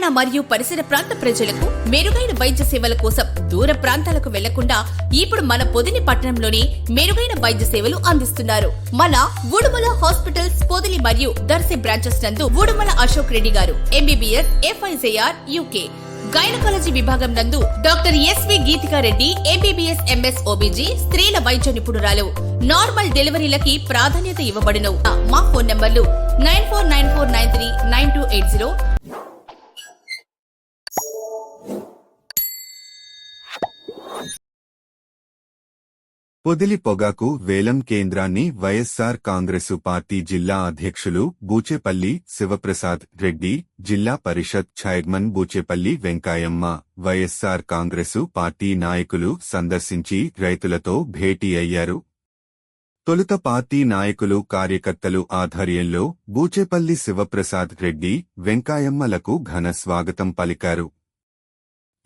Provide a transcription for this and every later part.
తెలంగాణ మరియు పరిసర ప్రాంత ప్రజలకు మెరుగైన వైద్య సేవల కోసం దూర ప్రాంతాలకు వెళ్ళకుండా ఇప్పుడు మన పొదిని పట్టణంలోనే మెరుగైన వైద్య సేవలు అందిస్తున్నారు. మన ఉడుమల హాస్పిటల్స్ పొదిలి మరియు దర్శి బ్రాంచెస్ నందు ఉడుమల అశోక్ రెడ్డి గారు ఎంబీబీఎస్ ఎఫ్ఐజేఆర్ యూకే గైనకాలజీ విభాగం నందు doctor S V Geethika Reddy MBBS MS OBG స్త్రీల వైద్య నిపుణురాలు. నార్మల్ డెలివరీలకి ప్రాధాన్యత ఇవ్వబడిన మా ఫోన్ నంబర్లు nine four nine four nine three nine two eight zero Podili పొగాకు వేలం కేంద్రాన్ని వైఎస్సార్ కాంగ్రెసు పార్టీ జిల్లా అధ్యక్షులు బూచేపల్లి శివప్రసాద్ రెడ్డి జిల్లా parishad chairman Buchepalli Venkayamma YSR Congress party నాయకులు సందర్శించి రైతులతో భేటీ అయ్యారు. తొలుత పార్టీ నాయకులు కార్యకర్తలు ఆధ్వర్యంలో బూచేపల్లి శివప్రసాద్ రెడ్డి వెంకాయమ్మలకు ఘన స్వాగతం పలికారు.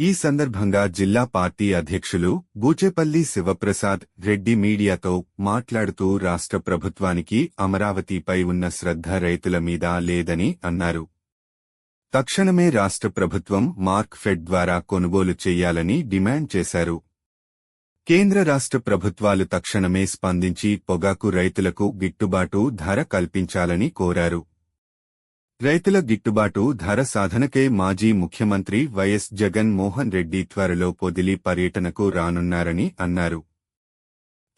ఈ సందర్భంగా జిల్లా పార్టీ అధ్యక్షులు బూచేపల్లి శివప్రసాద్ రెడ్డి మీడియాతో మాట్లాడుతూ రాష్ట్ర ప్రభుత్వానికి అమరావతిపై ఉన్న శ్రద్ధ రైతుల మీద లేదని అన్నారు. తక్షణమే రాష్ట్ర ప్రభుత్వం మార్క్ ఫెడ్ ద్వారా కొనుగోలు చేయాలని డిమాండ్ చేశారు. కేంద్ర రాష్ట్ర ప్రభుత్వాలు తక్షణమే స్పందించి పొగాకు రైతులకు గిట్టుబాటు ధర కల్పించాలని కోరారు. రైతుల గిట్టుబాటు ధర సాధనకే మాజీ ముఖ్యమంత్రి వైఎస్ జగన్ మోహన్ రెడ్డి త్వరలో పొదిలి పర్యటనకు రానున్నారని అన్నారు.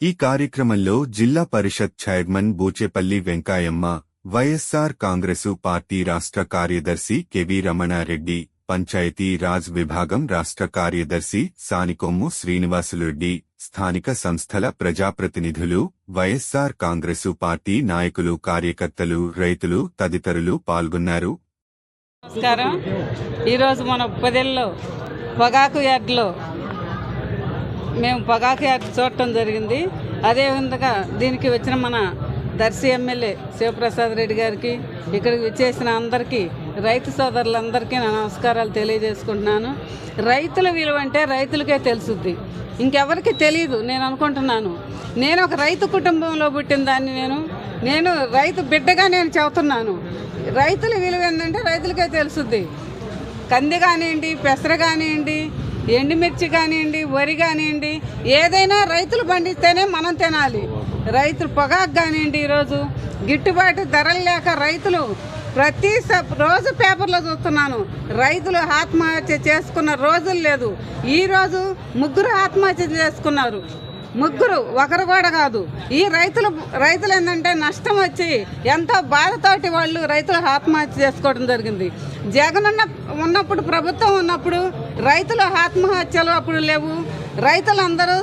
ఈ కార్యక్రమంలో జిల్లా పరిషత్ చైర్మన్ బూచేపల్లి వెంకాయమ్మ వైఎస్సార్ కాంగ్రెసు పార్టీ రాష్ట్ర కార్యదర్శి కెవి రమణారెడ్డి పంచాయతీ రాజ్ విభాగం రాష్ట్ర కార్యదర్శి సానికొమ్ము శ్రీనివాసులురెడ్డి స్థానిక సంస్థల ప్రజాప్రతినిధులు వైఎస్సార్ కాంగ్రెసు పార్టీ నాయకులు కార్యకర్తలు రైతులు తదితరులు పాల్గొన్నారు. నమస్కారం. ఈరోజు మన పొదెల్లో పొగాకు యార్డ్లో మేము పొగాకు యార్డ్ చూడటం జరిగింది. అదేవిధంగా దీనికి వచ్చిన మన దర్శి ఎమ్మెల్యే శివప్రసాద్ రెడ్డి గారికి ఇక్కడికి వచ్చేసిన అందరికీ రైతు సోదరులందరికీ నా నమస్కారాలు తెలియజేసుకుంటున్నాను. రైతుల విలువ అంటే రైతులకే తెలుసుద్ది. ఇంకెవరికి తెలియదు నేను అనుకుంటున్నాను. నేను ఒక రైతు కుటుంబంలో పుట్టిన దాన్ని నేను నేను రైతు బిడ్డగా నేను చెబుతున్నాను. రైతుల విలువ ఏంటంటే రైతులకే తెలుసుద్ది. కంది కానివ్వండి పెసర కానివ్వండి ఎండుమిర్చి కానివ్వండి వరి కానివ్వండి ఏదైనా రైతులు పండిస్తేనే మనం తినాలి. రైతులు పొగాకు కానివ్వండి ఈరోజు గిట్టుబాటు ధరలు లేక రైతులు ప్రతి రోజు పేపర్లో చూస్తున్నాను. రైతులు ఆత్మహత్య చేసుకున్న రోజులు లేదు. ఈరోజు ముగ్గురు ఆత్మహత్య చేసుకున్నారు. ముగ్గురు ఒకరు కూడా కాదు. ఈ రైతులు రైతులు ఏంటంటే నష్టం వచ్చి ఎంతో బాధతోటి వాళ్ళు రైతులు ఆత్మహత్య చేసుకోవడం జరిగింది. జగన్ ఉన్న ఉన్నప్పుడు ప్రభుత్వం ఉన్నప్పుడు రైతుల ఆత్మహత్యలు అప్పుడు లేవు. రైతులందరూ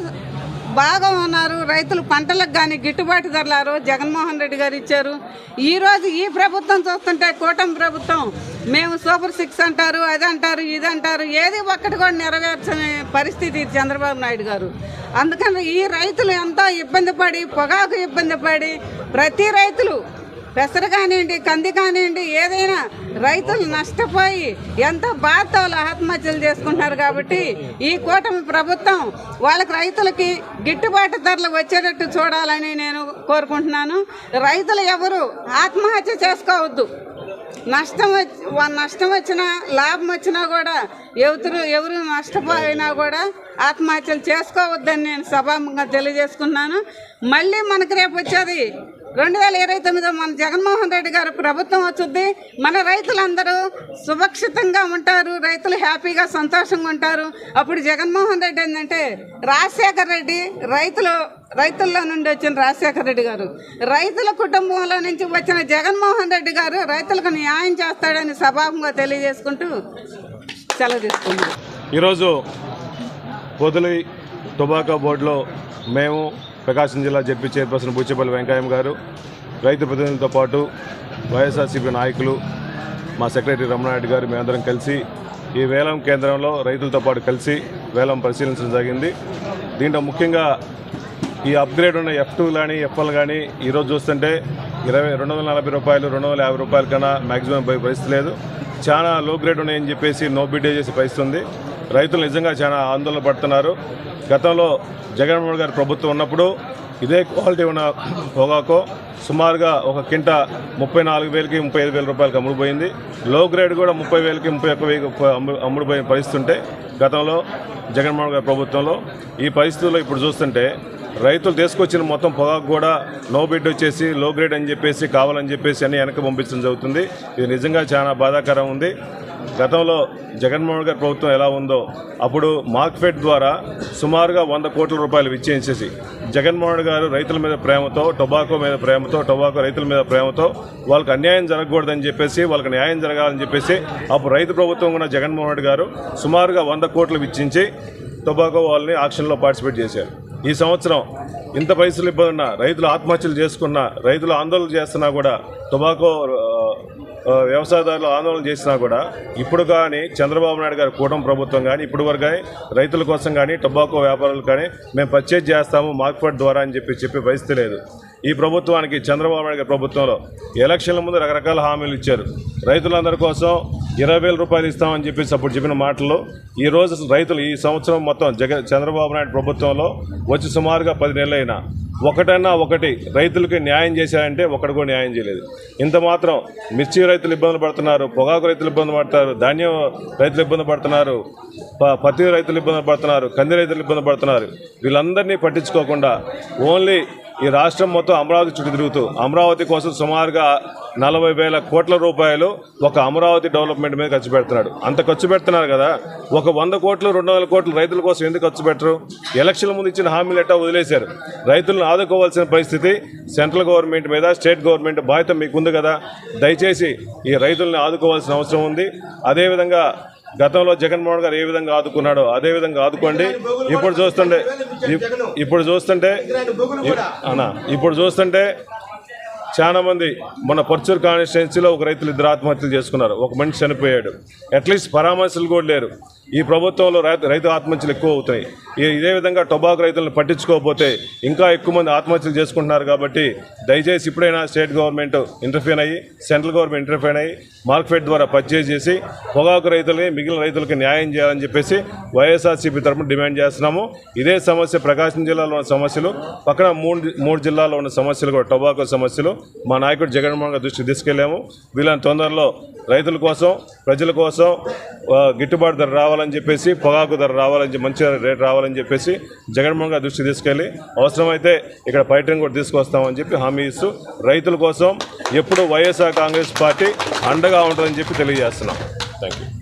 బాగా ఉన్నారు. రైతులు పంటలకు కానీ గిట్టుబాటు ధరలు ఆ రోజు జగన్మోహన్ రెడ్డి గారు ఇచ్చారు. ఈరోజు ఈ ప్రభుత్వం చూస్తుంటే కూటమి ప్రభుత్వం మేము సూపర్ సిక్స్ అంటారు అది అంటారు ఇది అంటారు ఏది ఒక్కటి కూడా నెరవేర్చని పరిస్థితి చంద్రబాబు నాయుడు గారు. అందుకని ఈ రైతులు ఎంతో ఇబ్బంది పడి పొగాకు ఇబ్బంది పడి ప్రతి రైతులు పెసర కానివ్వండి కంది కానివ్వండి ఏదైనా రైతులు నష్టపోయి ఎంతో బాధతో ఆత్మహత్యలు చేసుకుంటున్నారు కాబట్టి ఈ కూటమి ప్రభుత్వం వాళ్ళకి రైతులకి గిట్టుబాటు ధరలు వచ్చేటట్టు చూడాలని నేను కోరుకుంటున్నాను. రైతులు ఎవరు ఆత్మహత్య చేసుకోవద్దు. నష్టం వచ్చి నష్టం వచ్చినా లాభం వచ్చినా కూడా ఎవరు ఎవరు నష్టపోయినా కూడా ఆత్మహత్యలు చేసుకోవద్దని నేను సభాముఖంగా తెలియజేసుకున్నాను మళ్ళీ మనకు రేపు వచ్చేది రెండు వేల ఇరవై తొమ్మిదిలో మన జగన్మోహన్ రెడ్డి గారు ప్రభుత్వం వచ్చుద్ది. మన రైతులందరూ సురక్షితంగా ఉంటారు రైతులు హ్యాపీగా సంతోషంగా ఉంటారు. అప్పుడు జగన్మోహన్ రెడ్డి ఏంటంటే రాజశేఖర్ రెడ్డి రైతులు రైతుల్లో నుండి వచ్చిన రాజశేఖర రెడ్డి గారు. రైతుల కుటుంబంలో నుంచి వచ్చిన జగన్మోహన్ రెడ్డి గారు రైతులకు న్యాయం చేస్తాడని సభాముగా తెలియజేసుకుంటూ సెలవు తీసుకున్నాం ఈరోజు పొదిలి టొబాకో బోర్డులో మేము ప్రకాశం జిల్లా జడ్పీ చైర్పర్సన్ బూచేపల్లి వెంకయ్య గారు రైతు ప్రతినిధులతో పాటు వైఎస్ఆర్సీపీ నాయకులు మా సెక్రటరీ రమణారెడ్డి గారు మేమందరం కలిసి ఈ వేలం కేంద్రంలో రైతులతో పాటు కలిసి వేలం పరిశీలించడం జరిగింది. దీంట్లో ముఖ్యంగా ఈ అప్గ్రేడ్ ఉన్న ఎఫ్ టూ కానీ ఎఫ్ఎల్ కానీ ఈరోజు చూస్తుంటే ఇరవై రెండు వందల నలభై రూపాయలు రెండు వందల యాభై రూపాయల కన్నా మ్యాక్సిమం పోయే పరిస్థితి లేదు. చాలా లో గ్రేడ్ ఉన్నాయని చెప్పేసి నో బిడ్ చేసి పరిస్థితి ఉంది. రైతులు నిజంగా చాలా ఆందోళన పడుతున్నారు. గతంలో జగన్మోహన్ గారి ప్రభుత్వం ఉన్నప్పుడు ఇదే క్వాలిటీ ఉన్న పొగాకు సుమారుగా ఒక కింట ముప్పై నాలుగు వేలకి ముప్పై ఐదు వేల రూపాయలకి అమ్ముడుపోయింది. లో గ్రేడ్ కూడా ముప్పై వేలకి ముప్పై ఒక్క వేలకి అమ్ము అమ్ముడుపోయిన పరిస్థితి ఉంటే గతంలో జగన్మోహన్ గారి ప్రభుత్వంలో ఈ పరిస్థితుల్లో ఇప్పుడు చూస్తుంటే రైతులు తీసుకొచ్చిన మొత్తం పొగాకు కూడా నో బిడ్ వచ్చేసి లో గ్రేడ్ అని చెప్పేసి కావాలని చెప్పేసి అన్ని వెనక్కి పంపించడం జరుగుతుంది. ఇది నిజంగా చాలా బాధాకరం ఉంది. గతంలో జగన్మోహన్ గారి ప్రభుత్వం ఎలా ఉందో అప్పుడు మార్క్ఫెడ్ ద్వారా సుమారుగా వంద కోట్ల రూపాయలు విచ్చేసేసి జగన్మోహన్ గారు రైతుల మీద ప్రేమతో టొబాకో మీద ప్రేమతో టొబాకో రైతుల మీద ప్రేమతో వాళ్ళకి అన్యాయం జరగకూడదని చెప్పేసి వాళ్ళకి న్యాయం జరగాలని చెప్పేసి అప్పుడు రైతు ప్రభుత్వం ఉన్న జగన్మోహన్ రెడ్డి గారు సుమారుగా వంద కోట్లు విచ్చించి టొబాకో వాళ్ళని ఆక్షన్లో పార్టిసిపేట్ చేశారు. ఈ సంవత్సరం ఇంత పైసలు ఇబ్బంది ఉన్నా రైతులు ఆత్మహత్యలు చేసుకున్న రైతులు ఆందోళన చేస్తున్నా కూడా టొబాకో వ్యవసాయదారులు ఆందోళన చేసినా కూడా ఇప్పుడు కానీ చంద్రబాబు నాయుడు గారి కూటమి ప్రభుత్వం కానీ ఇప్పుడు వరకు కానీ రైతుల కోసం కానీ టొబాకో వ్యాపారులు కానీ మేము పర్చేజ్ చేస్తాము మార్కెట్ ద్వారా అని చెప్పి చెప్పే పరిస్థితి లేదు. ఈ ప్రభుత్వానికి చంద్రబాబు నాయుడు ప్రభుత్వంలో ఎలక్షన్ల ముందు రకరకాల హామీలు ఇచ్చారు. రైతులందరి కోసం ఇరవై వేల రూపాయలు ఇస్తామని చెప్పేసి అప్పుడు చెప్పిన మాటలు ఈ రోజు రైతులు ఈ సంవత్సరం మొత్తం జగ చంద్రబాబు నాయుడు ప్రభుత్వంలో వచ్చి సుమారుగా పది నెలలైనా ఒకటన్నా ఒకటి రైతులకి న్యాయం చేశారంటే ఒకటి కూడా న్యాయం చేయలేదు. ఇంత మాత్రం మిర్చి రైతులు ఇబ్బందులు పడుతున్నారు పొగాకు రైతులు ఇబ్బంది పడతారు ధాన్యం రైతులు ఇబ్బంది పడుతున్నారు ప- పత్తి రైతులు ఇబ్బంది పడుతున్నారు కంది రైతులు ఇబ్బంది పడుతున్నారు. వీళ్ళందరినీ పట్టించుకోకుండా ఓన్లీ ఈ రాష్ట్రం మొత్తం అమరావతి చుట్టూ తిరుగుతూ అమరావతి కోసం సుమారుగా నలభై వేల కోట్ల రూపాయలు ఒక అమరావతి డెవలప్మెంట్ మీద ఖర్చు పెడుతున్నాడు. అంత ఖర్చు పెడుతున్నారు కదా ఒక వంద కోట్లు రెండు వందల కోట్లు రైతుల కోసం ఎందుకు ఖర్చు పెట్టరు? ఎలక్షన్ల ముందు ఇచ్చిన హామీలు ఎట్టా వదిలేశారు? రైతులను ఆదుకోవాల్సిన పరిస్థితి సెంట్రల్ గవర్నమెంట్ మీద స్టేట్ గవర్నమెంట్ బాధ్యత మీకుంది కదా. దయచేసి ఈ రైతుల్ని ఆదుకోవాల్సిన అవసరం ఉంది. అదేవిధంగా గతంలో జగన్మోహన్ గారు ఏ విధంగా ఆదుకున్నాడో అదే విధంగా ఆదుకోండి. ఇప్పుడు చూస్తుంటే ఇప్- ఇప్పుడు చూస్తుంటే అన్నా ఇప్పుడు చూస్తుంటే చాలా మంది మన పర్చూర్ కాన్స్టిట్యున్సీలో ఒక రైతులు ఇద్దరు ఆత్మహత్యలు చేసుకున్నారు. ఒక మనిషి చనిపోయాడు. అట్లీస్ట్ పరామర్శలు కూడా లేరు. ఈ ప్రభుత్వంలో రైతు ఆత్మహత్యలు ఎక్కువ అవుతాయి. ఇదే విధంగా టొబాకో రైతులను పట్టించుకోకపోతే ఇంకా ఎక్కువ మంది ఆత్మహత్యలు చేసుకుంటున్నారు కాబట్టి దయచేసి ఇప్పుడైనా స్టేట్ గవర్నమెంట్ ఇంటర్ఫీన్ అయ్యి సెంట్రల్ గవర్నమెంట్ ఇంటర్ఫీన్ అయ్యి మార్కెట్ ద్వారా పర్చేజ్ చేసి పొగాకు రైతులకి మిగిలిన రైతులకి న్యాయం చేయాలని చెప్పేసి వైఎస్ఆర్సీపీ తరఫున డిమాండ్ చేస్తున్నాము. ఇదే సమస్య ప్రకాశం జిల్లాలో ఉన్న సమస్యలు పక్కన మూడు మూడు జిల్లాల్లో ఉన్న సమస్యలు కూడా టొబాకో సమస్యలు. మా నాయకుడు జగన్మోహన్ గారి దృష్టికి తీసుకెళ్ళాము. వీళ్ళని తొందరలో రైతుల కోసం ప్రజల కోసం గిట్టుబాటు ధర రావాలని చెప్పేసి పొగాకు ధర రావాలని మంచి రేట్ రావాలని చెప్పేసి జగన్మోహన్ గారు దృష్టికి తీసుకెళ్ళి అవసరమైతే ఇక్కడ పర్యటన కూడా తీసుకొస్తామని చెప్పి హామీ ఇస్తూ రైతుల కోసం ఎప్పుడు వైఎస్ఆర్ కాంగ్రెస్ పార్టీ అండగా ఉంటుందని చెప్పి తెలియజేస్తున్నాం. Thank you